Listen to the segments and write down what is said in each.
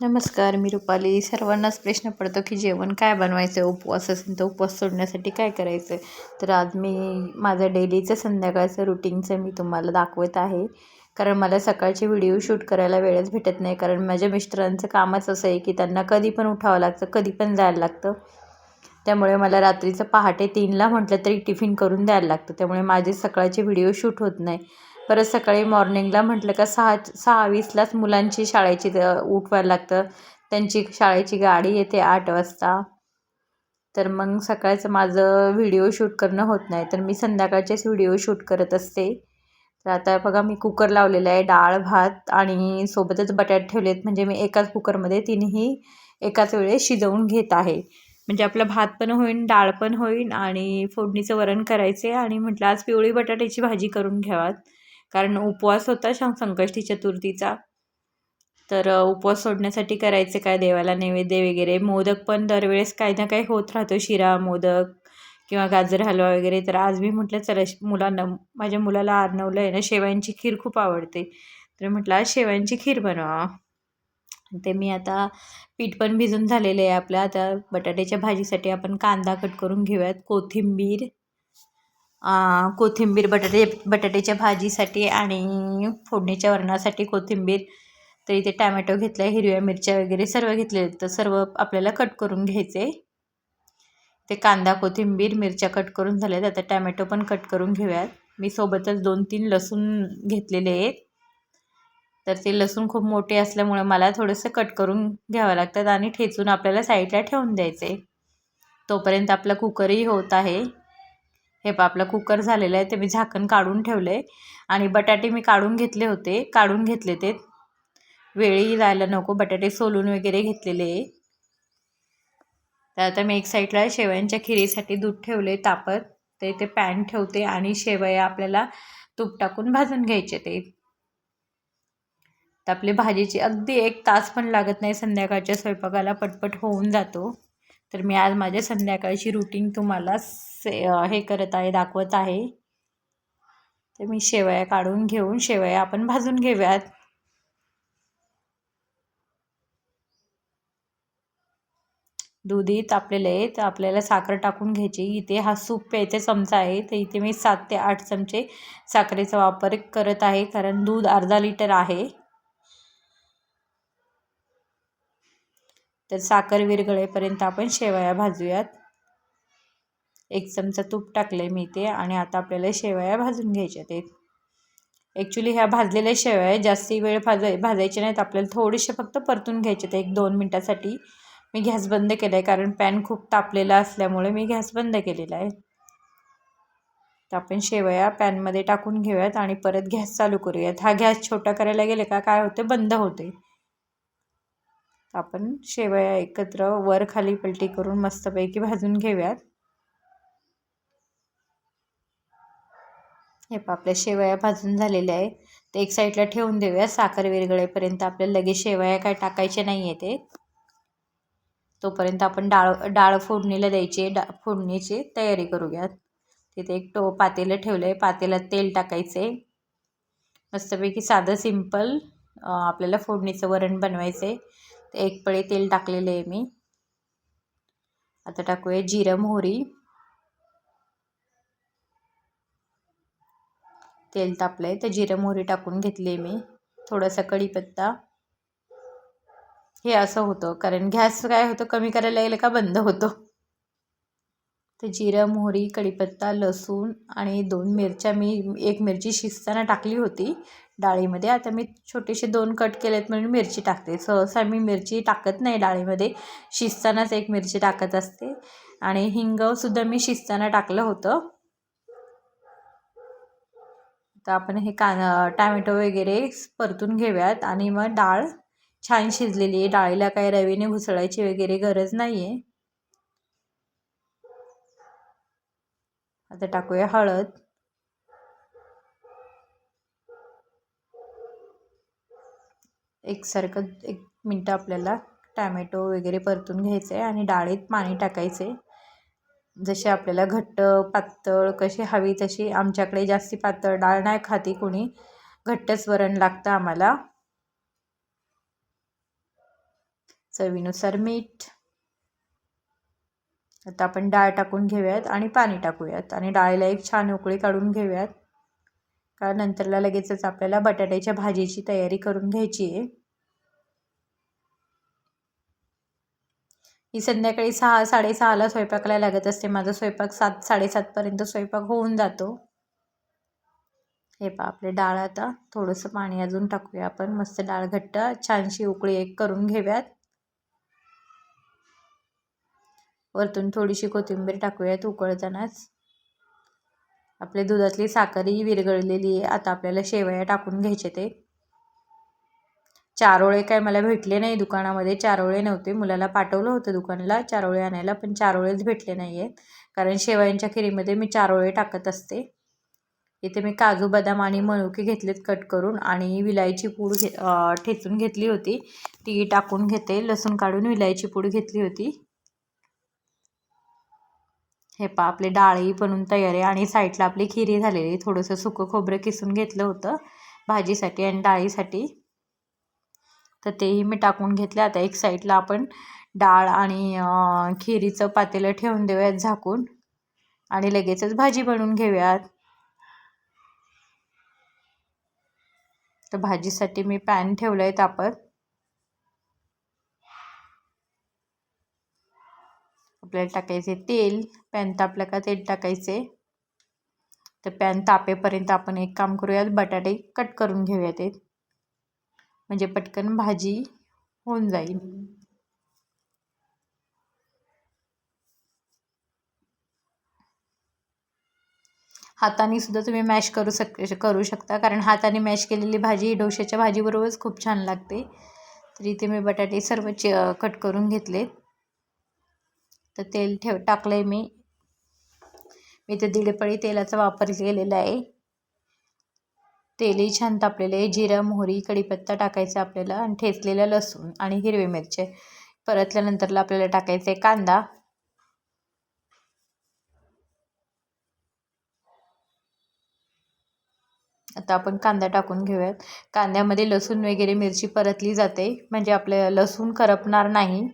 नमस्कार मी रुपाली. सर्वांनाच प्रश्न पडतो की जेवण काय बनवायचं? आहे उपवास असेल तर उपवास सोडण्यासाठी काय करायचं? आहे तर आज मी माझं डेलीचं संध्याकाळचं रुटीनचं मी तुम्हाला दाखवत आहे. कारण मला सकाळचे व्हिडिओ शूट करायला वेळच भेटत नाही. कारण माझ्या मिस्टरांचं कामच असं आहे की त्यांना कधी पण उठावं लागतं कधी पण जायला लागतं. त्यामुळे मला रात्रीचं पहाटे तीनला म्हटलं तरी टिफिन करून द्यायला लागतं. त्यामुळे माझे सकाळचे व्हिडिओ शूट होत नाही. परत सकाळी मॉर्निंगला म्हटलं का सहा सहा वीसलाच मुलांची शाळेची उठवायला लागतं. त्यांची शाळेची गाडी येते आठ वाजता. तर मग सकाळचं माझं व्हिडिओ शूट करणं होत नाही. तर मी संध्याकाळचेच व्हिडिओ शूट करत असते. तर आता बघा मी कुकर लावलेला आहे डाळ भात आणि सोबतच बटाट ठेवलेत. म्हणजे मी एकाच कुकरमध्ये तिन्ही एकाच वेळेस शिजवून घेत आहे. म्हणजे आपलं भात पण होईल डाळ पण होईल आणि फोडणीचं वरण करायचे आणि म्हटलं आज पिवळी बटाट्याची भाजी करून घ्यावात. कारण उपवास होता शं संकष्टी चतुर्थीचा तर उपवास सोडण्यासाठी करायचे काय देवाला नैवेद्य वगैरे? मोदक पण दरवेळेस काही ना काही होत राहतो. शिरा मोदक किंवा गाजर हलवा वगैरे. तर आज मी म्हटलं चला मुलांना माझ्या मुलाला आरनवलं आहे ना शेवयांची खीर खूप आवडते. तर म्हटलं आज शेवयांची खीर बनवा. ते मी आता पीठ पण भिजून झालेले आहे आपलं. आता बटाट्याच्या भाजीसाठी आपण कांदा कट करून घेऊयात. कोथिंबीर कोथिंबीर बटाटे बटाट्याच्या भाजीसाठी आणि फोडणीच्या वरणासाठी कोथिंबीर तर इथे टॅमॅटो घेतला आहे हिरव्या मिरच्या वगैरे सर्व घेतले तर सर्व आपल्याला कट करून घ्यायचे. ते कांदा कोथिंबीर मिरच्या कट करून झाल्यात. आता टॅमॅटो पण कट करून घेऊयात. मी सोबतच दोन तीन लसूण घेतलेले आहेत. तर ते लसूण खूप मोठे असल्यामुळे मला थोडंसं कट करून घ्यावं लागतात आणि ठेचून आपल्याला साईडला ठेवून द्यायचे. तोपर्यंत आपला कुकरही होत आहे. हे पा आपलं कुकर झालेलं आहे ते मी झाकण काढून ठेवलं आहे आणि बटाटे मी काढून घेतले होते काढून घेतले ते. वेळी जायला नको बटाटे सोलून वगैरे घेतलेले. आहे तर आता मी एक साईडला शेवयांच्या खिरीसाठी दूध ठेवले तापत. ते ते पॅन ठेवते आणि शेवया आपल्याला तूप टाकून भाजून घ्यायचे ते. तर आपली भाजीची अगदी एक तास पण लागत नाही संध्याकाळच्या स्वयंपाकाला पटपट होऊन जातो. तर मी आज माझ्या संध्याकाळची रुटीन तुम्हाला से हे करत आहे दाखवत आहे. तर मी शेवया काढून घेऊन शेवया आपण भाजून घेऊयात. दुधी तापलेले आहे तर आपल्याला साखर टाकून घ्यायची. इथे हा सूप प्यायचा चमचा आहे तर इथे मी सात ते आठ चमचे साखरेचा वापर करत आहे कारण दूध अर्धा लिटर आहे. तर साखर विरगळेपर्यंत आपण शेवया भाजूयात. एक चमचा तूप टाकलं आहे मी ते आणि आता आपल्याला शेवया भाजून घ्यायच्या ते ॲक्च्युली ह्या भाजलेल्या शेवया जास्ती वेळ भाजाय भाजायच्या नाहीत. आपल्याला थोडेसे फक्त परतून घ्यायचे ते एक दोन मिनटासाठी मी गॅस बंद केला आहे कारण पॅन खूप तापलेला असल्यामुळे मी गॅस बंद केलेला आहे. तर आपण शेवया पॅनमध्ये टाकून घेऊयात आणि परत गॅस चालू करूयात. हा गॅस छोटा करायला गेले का काय होते बंद होते आपण शेवया एकत्र वर खाली पलटी करून मस्तपैकी भाजून घेऊयात. हे पा आपल्या शेवया भाजून झालेल्या आहे ते एक साईडला ठेवून देऊया. साखर विरगळेपर्यंत आपल्याला लगेच शेवया काय टाकायचे नाही आहे ते. तोपर्यंत आपण डाळ डाळ फोडणीला द्यायची डा फोडणीची तयारी करूयात तिथे एक टो पातेलं ठेवलं आहे पातेला तेल टाकायचे मस्तपैकी साधं सिंपल आपल्याला फोडणीचं वरण बनवायचं आहे एक पळे तेल टाकलेलं आहे मी. आता टाकूया जिरं मोहरी. तेल तापलं आहे तर जिरं मोहरी टाकून घेतली मी. थोडासा कढीपत्ता. हे असं होतं. कारण गॅस काय होतं कमी करायला गेलं का बंद होतो? तर जिरं मोहरी कढीपत्ता लसूण आणि दोन मिरच्या मी एक मिरची शिजताना टाकली होती डाळीमध्ये. आता मी छोटेसे दोन कट केलेत म्हणून मिरची टाकते. सहसा मी मिरची टाकत नाही डाळीमध्ये. शिजतानाच एक मिरची टाकत असते. आणि हिंगसुद्धा मी शिजताना टाकलं होतं. तर आपण हे का टॅमॅटो वगैरे परतून घेऊयात. आणि मग डाळ छान शिजलेली आहे. डाळीला काही रवीने घुसळायची वगैरे गरज नाही आहे आता टाकूया हळद. एकसारखं एक मिनटं आपल्याला टॅमॅटो वगैरे परतून घ्यायचं आहे आणि डाळीत पाणी टाकायचं आहे जसे आपल्याला घट्ट पातळ कशी हवी तशी आमच्याकडे जास्ती पातळ डाळ नाही खाती कोणी. घट्टच वरण लागतं आम्हाला. चवीनुसार मीठ. आता आपण डाळ टाकून घेऊयात आणि पाणी टाकूयात आणि डाळीला एक छान उकळी काढून घेऊयात. कारण नंतरला लगेचच आपल्याला बटाट्याच्या भाजीची तयारी करून घ्यायची आहे. ही संध्याकाळी सहा साडेसहाला स्वयंपाकाला लागत असते. माझा स्वयंपाक सात साडेसातपर्यंत स्वयंपाक होऊन जातो. हे पा आपले डाळ आता थोडंसं पाणी अजून टाकूया आपण. मस्त डाळ घट्ट छानशी उकळी एक करून घेऊयात. वरतून थोडीशी कोथिंबीर टाकूयात उकळतानाच. आपल्या दुधातली साखरही विरघळलेली आहे. आता आपल्याला शेवया टाकून घ्यायचे ते. चारोळे काय मला भेटले नाही दुकानामध्ये चारोळे नव्हते. मुलाला पाठवलं होतं दुकानाला चारोळे आणायला पण चारोळेच भेटले नाही आहेत कारण शेवयांच्या खिरीमध्ये मी चारोळे टाकत असते. इथे मी काजू बदाम आणि मनुके घेतलेत कट करून आणि विलायची पूड घे ठेचून घेतली होती. ती टाकून घेते. लसूण काढून विलायची पूड घेतली होती. हे पा आपले डाळी बनून तयार आहे आणि साईडला आपली खिरी झालेली थोडंसं सुकं खोबरं किसून घेतलं होतं. भाजीसाठी आणि डाळीसाठी. तर तेही मी टाकून घेतले. आता एक साईडला आपण डाळ आणि खिरीचं पातेलं ठेवून देऊयात झाकून. आणि लगेचच भाजी बनवून घेऊयात. तर भाजीसाठी मी पॅन ठेवलं आहे तापत आपल्याला टाकायचे तेल. पॅन तापलं का तेल टाकायचे. तर पॅन तापेपर्यंत आपण एक काम करूयात. बटाटे कट करून घेऊयात एक. म्हणजे पटकन भाजी होऊन जाईल. हाताने सुद्धा तुम्ही मॅश करू शक करू शकता. कारण हाताने मॅश केलेली भाजी डोश्याच्या भाजीबरोबरच खूप छान लागते. तर इथे मी बटाटे सर्व च कट करून घेतले. तर तेल ठेव टाकलं आहे मी. मी इथे दीडपळी तेलाचा वापर केलेला आहे. तेलही छान तापलेले आहे जिरं मोहरी कढीपत्ता टाकायचा आपल्याला आणि ठेचलेलं लसूण आणि हिरवे मिरचे. परतल्यानंतरला आपल्याला टाकायचं आहे कांदा. आता आपण कांदा टाकून घेऊयात. कांद्यामध्ये लसूण वगैरे मिरची परतली जाते. म्हणजे आपल्या लसूण करपणार नाही.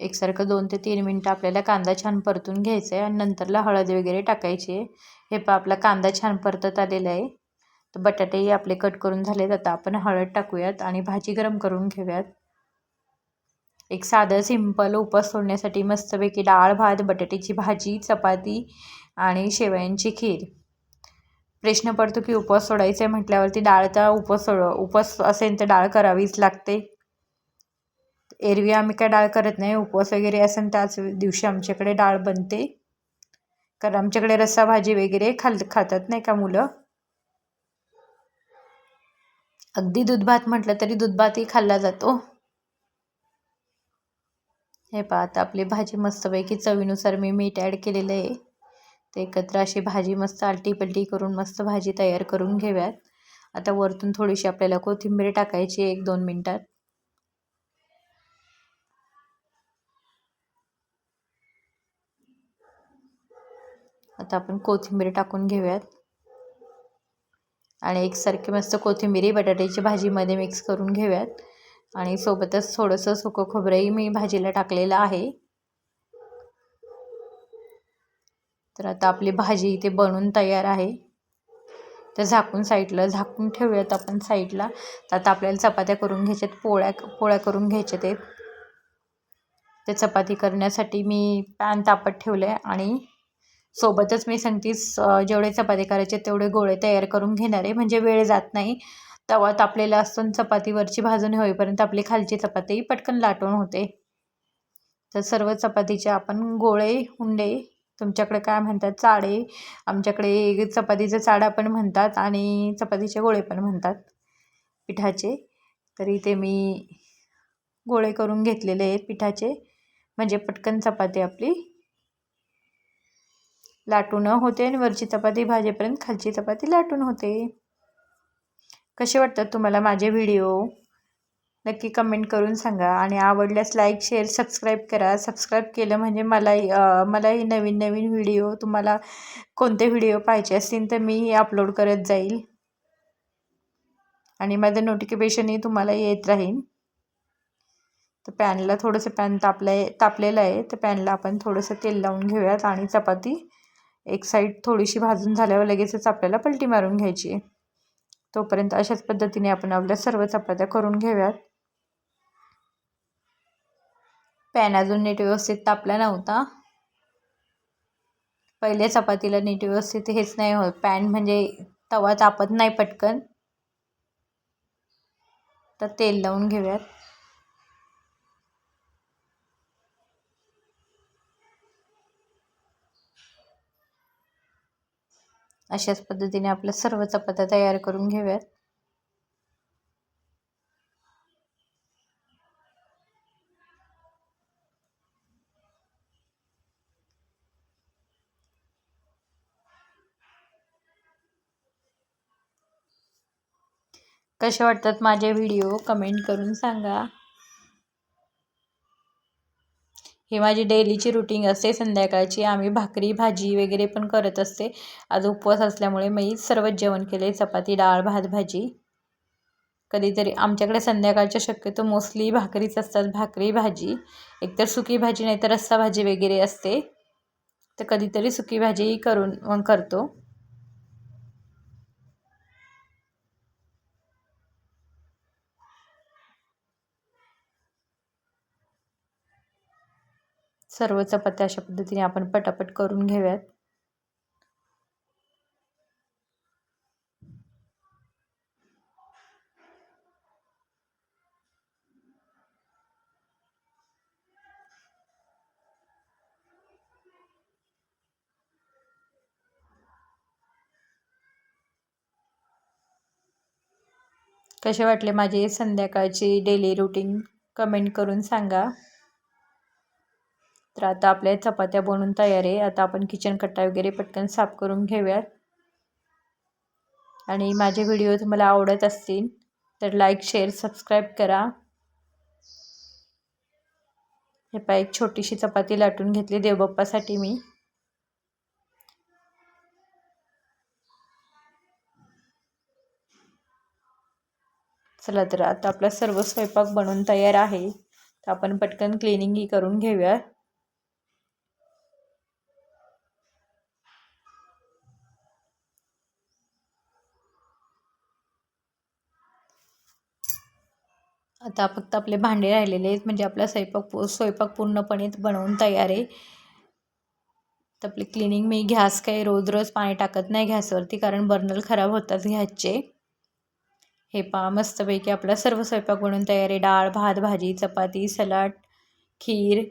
एकसारखं दोन ते तीन मिनटं आपल्याला कांदा छान परतून घ्यायचा आहे आणि नंतरला हळद वगैरे टाकायची आहे. हे पा आपला कांदा छान परतत आलेला आहे. तर बटाटेही आपले कट करून झालेत. आता आपण हळद टाकूयात आणि भाजी गरम करून घेऊयात. एक साधं सिंपल उपास सोडण्यासाठी मस्तपैकी डाळ भात बटाट्याची भाजी चपाती आणि शेवयांची खीर. प्रश्न पडतो की उपवास सोडायचं आहे म्हटल्यावरती डाळचा उपवास सोड उपवास असेल तर डाळ करावीच लागते. एरवी आम्ही काय डाळ करत नाही उपवास वगैरे असेल त्याच दिवशी आमच्याकडे डाळ बनते. कारण आमच्याकडे रस्सा भाजी वगैरे खाल खातात नाही का मुलं? अगदी दूधभात म्हटलं तरी दूधभातही खाल्ला जातो. हे पहा आता आपली भाजी मस्तपैकी चवीनुसार मी मीठ ॲड केलेलं आहे. ते एकत्र अशी भाजी मस्त आलटी पलटी करून मस्त भाजी तयार करून घेऊयात. आता वरतून थोडीशी आपल्याला कोथिंबीर टाकायची एक दोन मिनटात. आता आपण कोथिंबीर टाकून घेऊयात. आणि एकसारखी मस्त कोथिंबीरी बटाट्याची भाजीमध्ये मिक्स करून घेऊयात. आणि सोबतच थोडंसं सुकं खोबरंही मी भाजीला टाकलेलं आहे. तर आता आपली भाजी इथे बनून तयार आहे. तर झाकून साईडला झाकून ठेवूयात आपण साईडला. तर आता आपल्याला चपात्या करून घ्यायच्यात पोळ्या पोळ्या करून घ्यायच्यात आहेत. ते चपाती करण्यासाठी मी पॅन तापत ठेवलं आहे आणि सोबतच मी सांगतीस जेवढे चपाती करायचे तेवढे गोळे तयार करून घेणार आहे. म्हणजे वेळ जात नाही. तवा तापलेला असतो चपातीवरची भाजून होईपर्यंत आपली खालची चपाती पटकन लाटून होते. तर सर्व चपातीचे आपण गोळे हुंडे तुमच्याकडे काय म्हणतात चाळे आमच्याकडे चपातीचे चाडा पण म्हणतात आणि चपातीचे गोळे पण म्हणतात पिठाचे. तर इथे मी गोळे करून घेतलेले आहेत पिठाचे. म्हणजे पटकन चपाती आपली लाटून होते आणि वरची चपाती भाजेपर्यंत खालची चपाती लाटून होते. कसे वाटतात तुम्हाला माझे व्हिडिओ? नक्की कमेंट करून सांगा आणि आवडल्यास लाईक शेअर सबस्क्राईब करा. सबस्क्राईब केलं म्हणजे मलाही मलाही नवीन नवीन व्हिडिओ तुम्हाला कोणते व्हिडिओ पाहिजे असतील तर मी अपलोड करत जाईल. आणि माझं नोटिफिकेशनही तुम्हाला येत राहील. तर पॅनला थोडंसं पॅन तापलं आहे तापलेलं आहे. तर पॅनला आपण थोडंसं तेल लावून घेऊयात आणि चपाती एक साईड थोडीशी भाजून झाल्यावर लगेचच आपल्याला पलटी मारून घ्यायची. आहे तोपर्यंत अशाच पद्धतीने आपण आपल्या सर्व चपात्या करून घेऊयात. पॅन अजून नीट व्यवस्थित तापला नव्हता. पहिल्या चपातीला नीट व्यवस्थित हेच नाही होत. पॅन म्हणजे तवा तापत नाही पटकन. तर तेल लावून घेऊयात. अशाच पद्धतीने आपल्या सर्व चपात्या तयार करून घेऊयात. कसे वाटतात माझे व्हिडिओ? कमेंट करून सांगा. ही माझी डेलीची रुटीन असते. संध्याकाळची आम्ही भाकरी भाजी वगैरे पण करत असते. आज उपवास असल्यामुळे मी सर्वच जेवण केले. चपाती डाळ भात भाजी. कधीतरी आमच्याकडे संध्याकाळच्या शक्यतो मोस्टली भाकरीच असतात. भाकरी भाजी. एकतर सुकी भाजी नाही तर रस्सा भाजी वगैरे असते. तर कधीतरी सुकी भाजीही करून करतो. सर्व चपात्या अशा पद्धतीने आपण पटापट करून घेऊयात. कसे वाटले माझे संध्याकाळची डेली रुटीन कमेंट करून सांगा. तर आता आपल्या चपात्या बनवून तयार आहे. आता आपण किचन कट्टा वगैरे पटकन साफ करून घेऊयात. आणि माझे व्हिडिओ तुम्हाला आवडत असतील तर लाईक शेअर सबस्क्राईब करा. हे पहा एक छोटीशी चपाती लाटून घेतली देवबाप्पासाठी मी. चला तर आता आपला सर्व स्वयंपाक बनवून तयार आहे. तर आपण पटकन क्लिनिंगही करून घेऊया आता फक्त आपले भांडे राहिलेले आहेत म्हणजे आपला स्वयंपाक स्वयंपाक पूर्णपणे बनवून तयार आहे. तर आपली क्लिनिंग मी गॅस काही रोज रोज पाणी टाकत नाही घॅसवरती कारण बर्नल खराब होतात घॅसचे हे पा मस्तपैकी आपला सर्व स्वयंपाक बनवून तयार आहे. डाळ भात भाजी चपाती सलाड खीर